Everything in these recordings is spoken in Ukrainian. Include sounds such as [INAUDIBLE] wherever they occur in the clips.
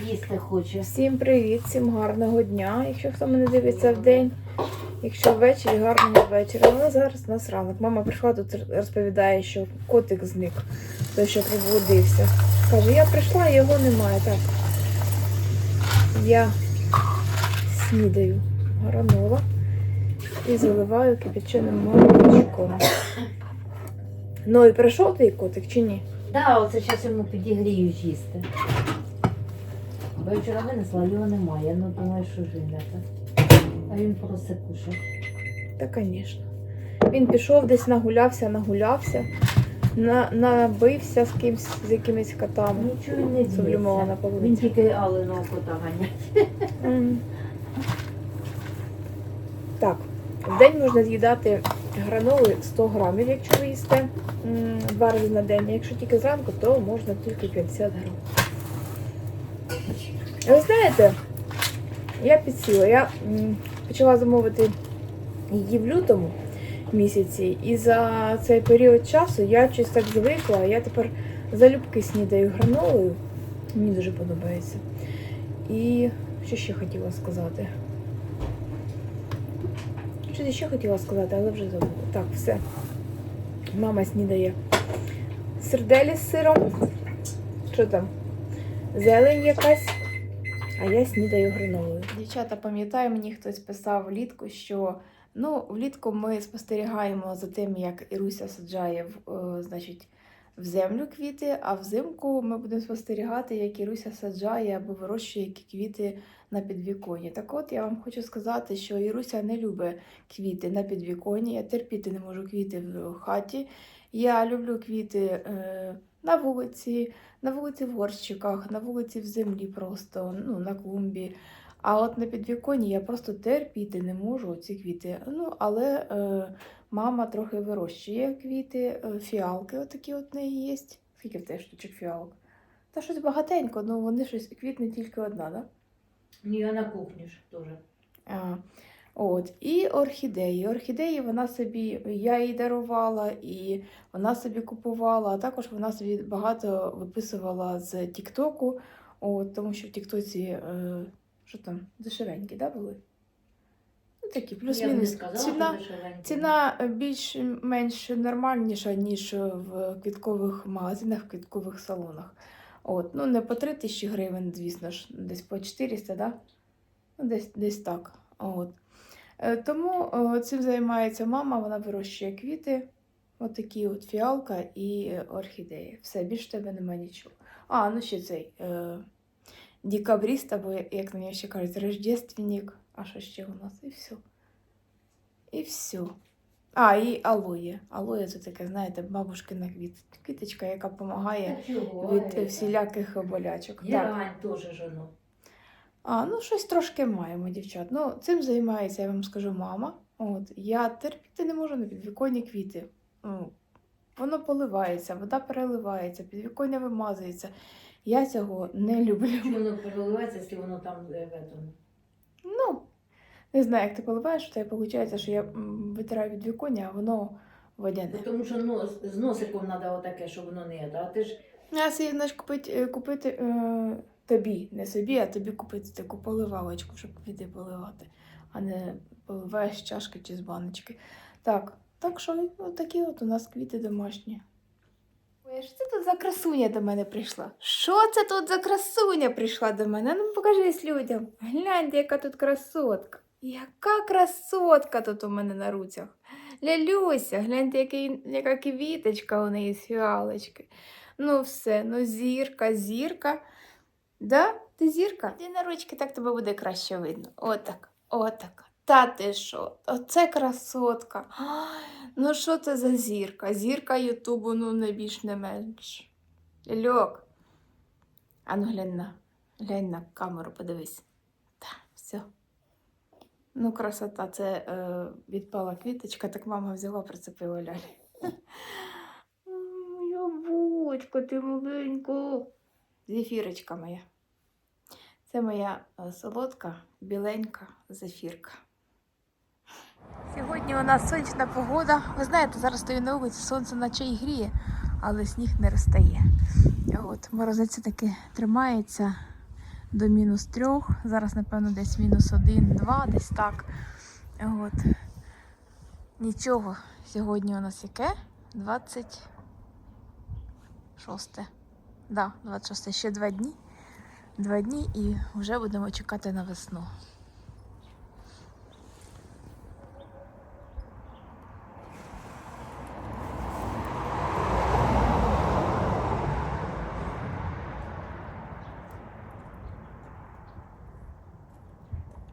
їсти хоче. Всім привіт, всім гарного дня. Якщо хто мене дивиться в день, якщо ввечері, гарного вечора. Але зараз у нас ранок. Мама прийшла тут розповідає, що котик зник, той, що пробудився. Каже, я прийшла, його немає. Так. Я снідаю гранола і заливаю кипяченим молочком. Ну і прийшов твій котик чи ні? Да, оце зараз йому підігрію їсти. Бо я вчора винесла, його немає. Ну думаю, що живе. А він просто кушав. Та, звісно. Він пішов десь нагулявся, нагулявся, на, набився з кимсь, з якимись котами. Нічого не діється. Він тільки Алиного кота ганять. Так, в день можна з'їдати граноли 100 грамів, якщо ви їсте два рази на день. Якщо тільки зранку, то можна тільки 50 грам. Ви знаєте, я підсіла. Я почала замовити її в лютому місяці, і за цей період часу я щось так звикла. Я тепер залюбки снідаю гранолою. Мені дуже подобається. І що ще хотіла сказати? Щось ще хотіла сказати, але вже забула. Так, все. Мама снідає серделі з сиром. Що там? Зелень якась. А я снідаю гранолою. Дівчата, пам'ятаю, мені хтось писав влітку, що ну, влітку ми спостерігаємо за тим, як Іруся саджає в, е, значить, в землю квіти, а взимку ми будемо спостерігати, як Іруся саджає або вирощує квіти на підвіконні. Так от я вам хочу сказати, що Іруся не любить квіти на підвіконні. Я терпіти не можу квіти в хаті. Я люблю квіти е, на вулиці, на вулиці в горщиках, на вулиці в землі просто, ну, на клумбі. А от на підвіконні я просто терпіти не можу ці квіти. Ну, але е, мама трохи вирощує квіти, е, фіалки отакі от неї є. Скільки в тебе штучок фіалок? Та щось багатенько, ну вони щось квітне тільки одна, да? Ні, я на кухні ж теж. А, от. І орхідеї. Орхідеї вона собі, я їй дарувала, і вона собі купувала, а також вона собі багато виписувала з Тіктоку, тому що в Тіктоці, е, що там, дешевенькі, да, були? Ну, такі, плюс-мінус. Ціна, ціна е, більш-менш нормальніша, ніж в квіткових магазинах, в квіткових салонах. От, ну, не по 3 тисячі гривень, звісно ж, десь по 400, да? Ну, десь, десь так. От. Е, Тому е, цим займається мама, вона вирощує квіти, от от фіалка і орхідеї. Все, більше тебе немає нічого. А, ну ще цей е, декабрист, або як на нього ще кажуть, рождественник. А що ще у нас? І все. І все. А, і алоє. Алоє це таке, знаєте, бабушкина квіт, квіточка, яка допомагає від всіляких болячок. Герань теж жоно. А, ну щось трошки маємо, дівчат. Ну, цим займається, я вам скажу, мама. От, я терпіти не можу на підвіконні квіти. Ну, воно поливається, вода переливається, підвіконня вимазується. Я цього не люблю. Чому воно переливається, якщо воно там е. Ну, не знаю, як ти поливаєш, то виходить, що я витираю відвіконня, а воно водяне. Ну, Тому що нос, з носиком треба отаке, щоб воно не це. А ти ж Я собі знаєш, купити, купити е, тобі, не собі, а тобі купити таку поливалочку, щоб квіти поливати, а не поливаєш чашки чи з баночки. Так, так що от такі от у нас квіти домашні. Ой, що це тут за красуня до мене прийшла? Що це тут за красуня прийшла до мене? Ну покажись людям. Гляньте, яка тут красотка. Яка красотка тут у мене на руцях. Лялюся, гляньте, який, яка квіточка у неї з фіалочки. Ну все, ну зірка, зірка. Да? Ти зірка? Ти на ручки, так тебе буде краще видно. Отак, отак. Та ти що? Оце красотка. Ай, ну що це за зірка? Зірка Ютубу, ну не більш не менш. Льок. А ну глянь на, глянь на камеру, подивись. Так, все. Ну, красота, це е, відпала квіточка, так мама взяла, прицепила лялі. [LAUGHS] Моя бочка, ти маленька. Зефірочка моя. Це моя е, солодка, біленька зефірка. Сьогодні у нас сонячна погода. Ви знаєте, зараз стою на вулиці, сонце наче і гріє, але сніг не розтає. От, морозець таки тримається. до мінус трьох. Зараз, напевно, десь мінус один, два, десь так. От. Нічого. Сьогодні у нас яке? 26. Да, 26. Ще два дні. Два дні і вже будемо чекати на весну.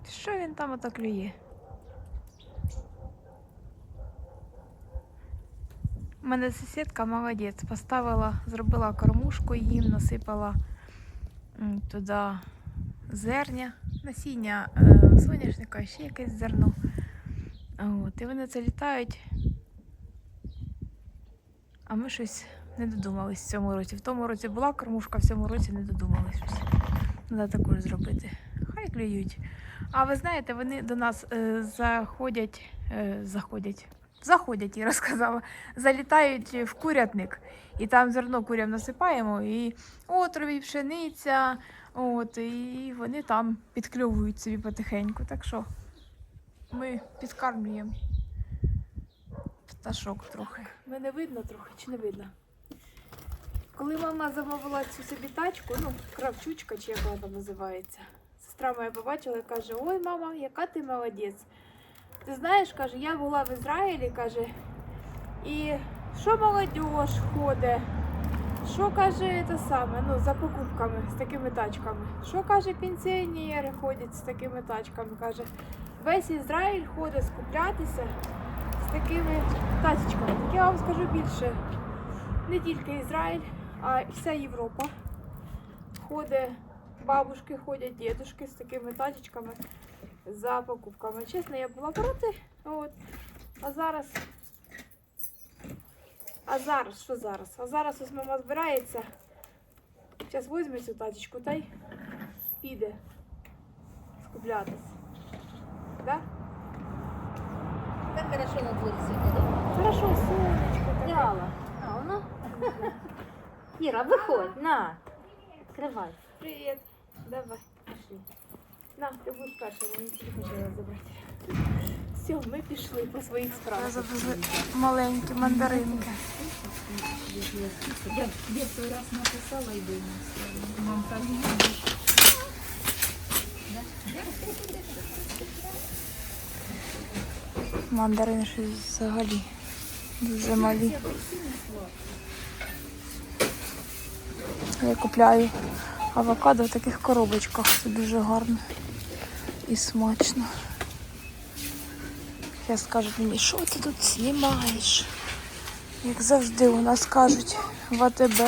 Що він там ото клює? У мене сусідка молодець, поставила, зробила кормушку їм, насипала туди зерня, насіння е, соняшника, ще якесь зерно. От, і вони це літають. А ми щось не додумались в цьому році. В тому році була кормушка, в цьому році не додумались щось. Треба також зробити. Хай клюють. А ви знаєте, вони до нас е, заходять, е, заходять, заходять, я розказала, залітають в курятник, і там зерно курям насипаємо, і отрові, пшениця, от, і вони там підкльовують собі потихеньку. Так що ми підкармлюємо пташок трохи. Мене видно трохи чи не видно? Коли мама замовила цю собі тачку, ну, кравчучка чи як вона там називається, сестра моя побачила і каже: Ой, мама, яка ти молодець. Ти знаєш, каже, я була в Ізраїлі, каже, і що молодь ходить, що каже те саме, ну, за покупками з такими тачками. Що каже, пенсіонери ходять з такими тачками. Каже, весь Ізраїль ходить скуплятися з такими тачечками. Так я вам скажу більше. Не тільки Ізраїль, а вся Європа. Ходить, бабушки ходять, дідушки з такими тачечками за покупками. Чесно, я була проти. От. А зараз. А зараз, що зараз? А зараз ось мама збирається. Зараз візьме цю тачечку та й піде скуплятись. Да? Так хорошо на дворі сьогодні, да? Хорошо, сонечко таке. Яла. А, воно? [LAUGHS] Іра, виходь, на. Відкривай. Привіт. Давай. Пішли. На, ти будеш перша, мені тільки хотіла забрати. Все, ми пішли по своїх справах. Завезли маленькі мандаринки. Я, я той раз написала і винесла. Мам, так Мандарини щось взагалі дуже малі. Я купляю авокадо в таких коробочках. Це дуже гарно і смачно. Зараз скажуть мені, що ти тут знімаєш? Як завжди у нас кажуть в АТБ.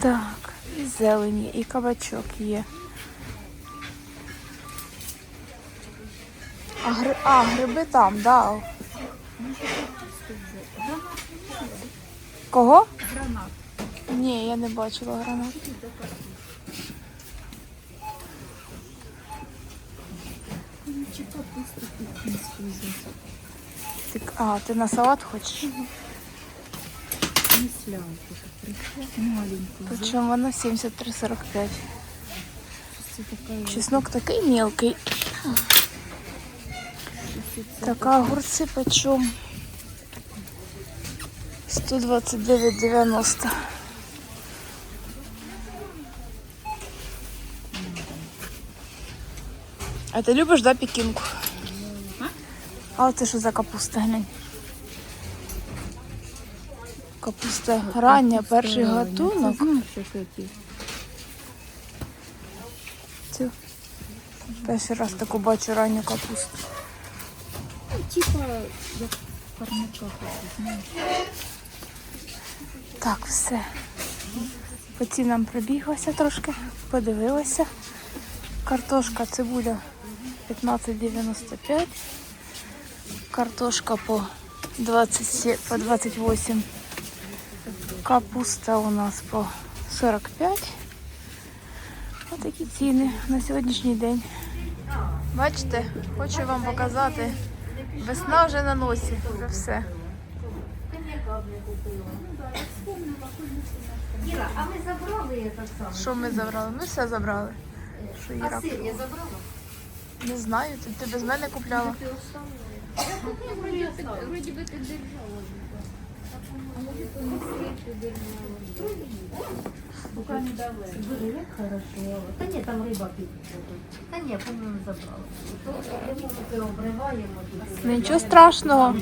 Так, і зелені, і кабачок є. А, гри... а гриби там, да. Кого? Гранат. Ні, я не бачила гранат. Чи капусту кухнінську взяти? Ти... А, ти на салат хочеш? Прийшла. Маленьку. Причому вона 73,45. Це Чеснок такий мелкий. Така огурці почем 129,90. А ти любиш, да, пекінку? А це що за капуста, глянь? Капуста рання, перший гатунок. Цю. Перший раз таку бачу ранню капусту. Ну, Типа, як парничок, знаєш. Так, все. По цінам пробіглася трошки, подивилася. Картошка, цибуля 15,95. Картошка по 27, по 28. Капуста у нас по 45. Отакі ціни на сьогоднішній день. Бачите, хочу вам показати. Весна вже на носі, вже все. Іра, а ми забрали я так само. Що ми забрали? Ми все забрали. Що Іра А сир я купила? забрала? Не знаю, ти, ти без мене купляла. Ти оставила. Вроде бы ты держала. А может он не сыр ты держала? Поки не давай. Боже, як хорошо. Та ні, там риба підкупила. Та ні, по-моєму, забрала. То ми обриваємо тут. Нічого страшного.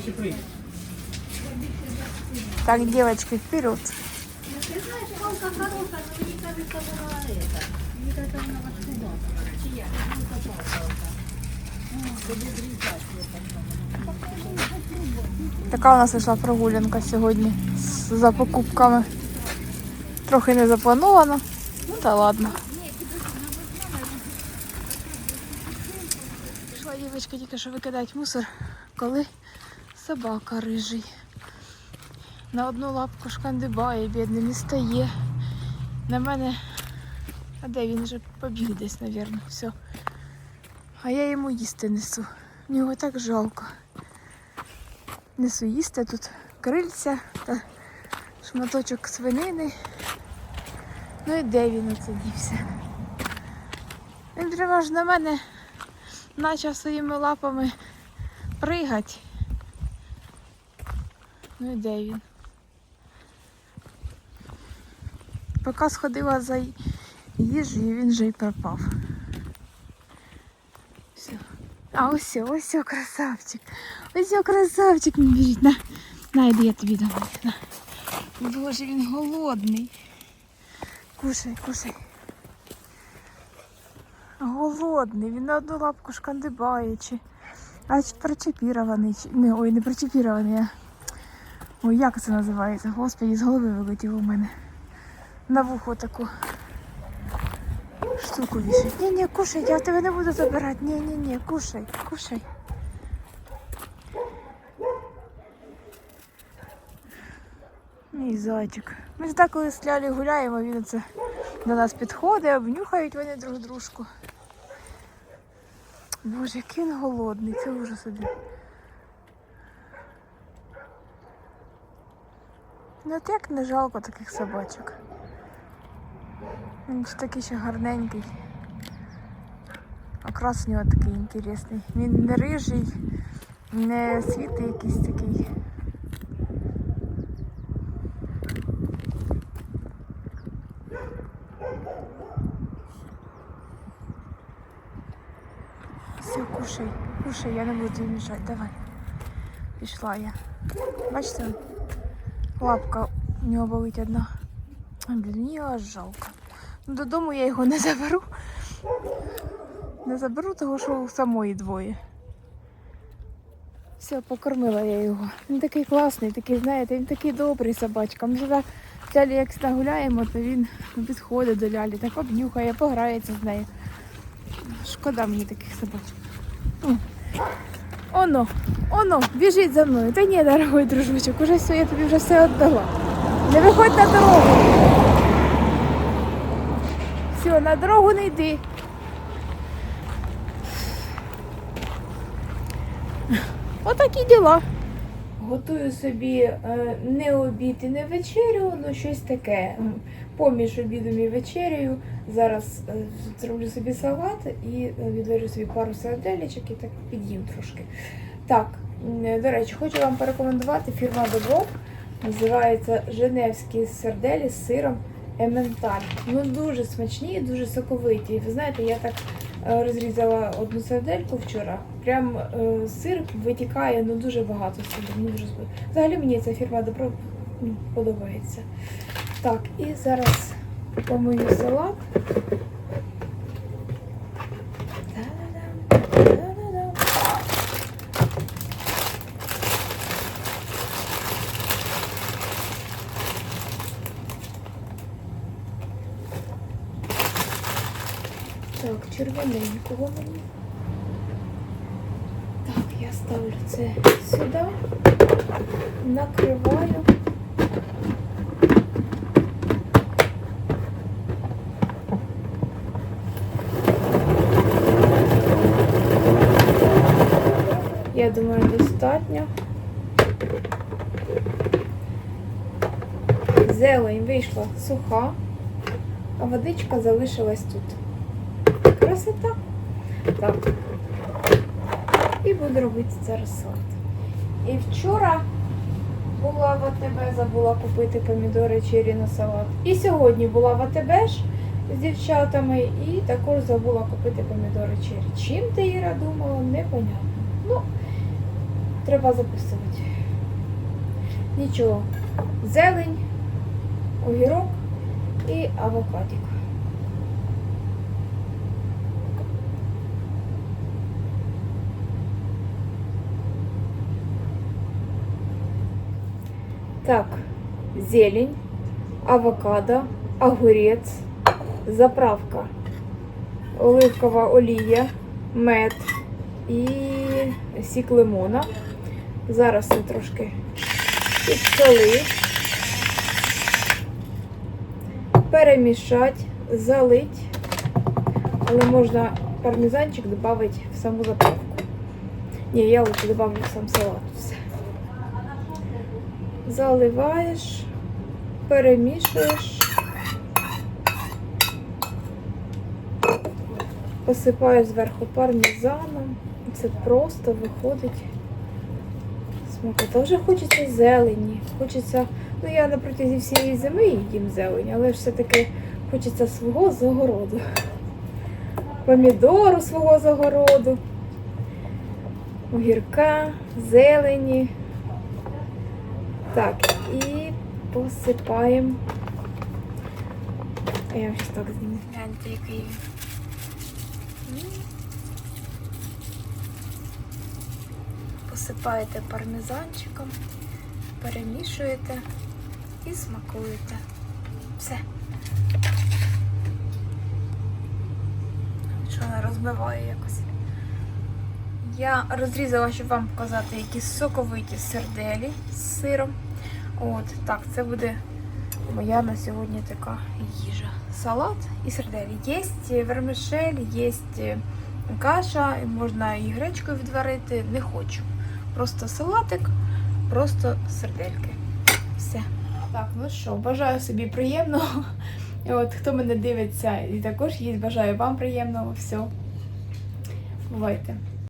Так, девочки, вперед. Така у нас вийшла прогулянка сьогодні за покупками. Трохи не заплановано. Ну та ладно. Пішла дівчинка тільки що викидати мусор, коли собака рижий. На одну лапку шкандибає, бідний, не стає. На мене. А де він вже побіг десь, мабуть, все. А я йому їсти несу. В нього так жалко. Несу їсти тут крильця та шматочок свинини. Ну і де він оце дівся? Він ж на мене почав своїми лапами пригати. Ну і де він? Поки сходила за їжею, він вже й пропав. Все. А ось, ось красавчик. Ось красавчик мій біжить. На, на, іди, я тобі дам. На. Боже, він голодний. Кушай, кушай. Голодний, він на одну лапку шкандибає, чи. А причепірований. Не, ой, не причепірований, а. Ой, як це називається? Господи, з голови вилетів у мене. На вухо таку штуку вішать. Ні, ні, кушай, я тебе не буду забирати. Ні, ні, ні, кушай, кушай. Мій зайчик. Ми ж так коли з Лялі гуляємо, він це до нас підходить, обнюхають вони друг дружку. Боже, який він голодний, це ужас собі. Ну от як не жалко таких собачок. Він ж такий ще гарненький. Окрас у нього такий інтересний. Він не рижий, не світлий якийсь такий. Все, кушай, кушай, я не буду мішати. Давай. Пішла я. Бачите, лапка у нього болить одна. Блін, його жалко. Додому я його не заберу. Не заберу, того що у самої двоє. Все, покормила я його. Він такий класний, такий, знаєте, він такий добрий собачка. Ми сюди Лялі як нагуляємо, то він підходить до лялі, так обнюхає, пограється з нею. Шкода мені таких собачок. Оно, оно, біжить за мною. Та ні, дорогой дружочок, уже все, я тобі вже все віддала. Не виходь на дорогу. Все, на дорогу не йди. Отакі діла. Готую собі е, не обід і не вечерю, ну щось таке. Поміж обідом і вечерею. Зараз е, зроблю собі салат і е, відварю собі пару сарделечок і так під'їм трошки. Так, до речі, хочу вам порекомендувати фірма Добров. Називається Женевські сарделі з сиром Ементаль. Ну дуже смачні, дуже соковиті. І Ви знаєте, я так е, розрізала одну сардельку вчора. Прям е, сир витікає, ну дуже багато сиру. Ну, дуже. Взагалі мені ця фірма Добров ну, подобається. Так, і зараз помию салат. Так, мені. Так, я ставлю це сюди, накриваю. Я думаю, достатньо. зелень вийшла суха, а водичка залишилась тут. Красота. Так. І буду робити зараз салат. І вчора була в АТБ, забула купити помідори чері на салат. І сьогодні була в АТБ ж з дівчатами і також забула купити помідори чері. Чим ти Іра думала, непонятно. Ну, треба записувати. Нічого. Зелень, огірок і авокадик. Так, зелень, авокадо, огурець, заправка, оливкова олія, мед і сік лимона. Зараз це трошки підсоли, перемішати, залить, але можна пармезанчик додати в саму заправку. Ні, я лучше добавлю сам салат все. Заливаєш, перемішуєш, посипаєш зверху пармезаном. Це просто виходить смакота. Вже хочеться зелені. Хочеться, ну я на протязі всієї зими їм зелень, але все-таки хочеться свого загороду. Помідору свого загороду, огірка, зелені. Так, і посипаємо. Я щось так зніму. Гляньте, який. він. Посипаєте пармезанчиком, перемішуєте і смакуєте. Все. Що вона розбиває якось. Я розрізала, щоб вам показати, які соковиті серделі з сиром. От, так, це буде моя на сьогодні така їжа. Салат і серделі. Є вермишель, є каша, можна і гречкою відварити. Не хочу. Просто салатик, просто сердельки. Все. Так, ну що, бажаю собі приємного. От, хто мене дивиться і також їсть, бажаю вам приємного. Все. Бувайте.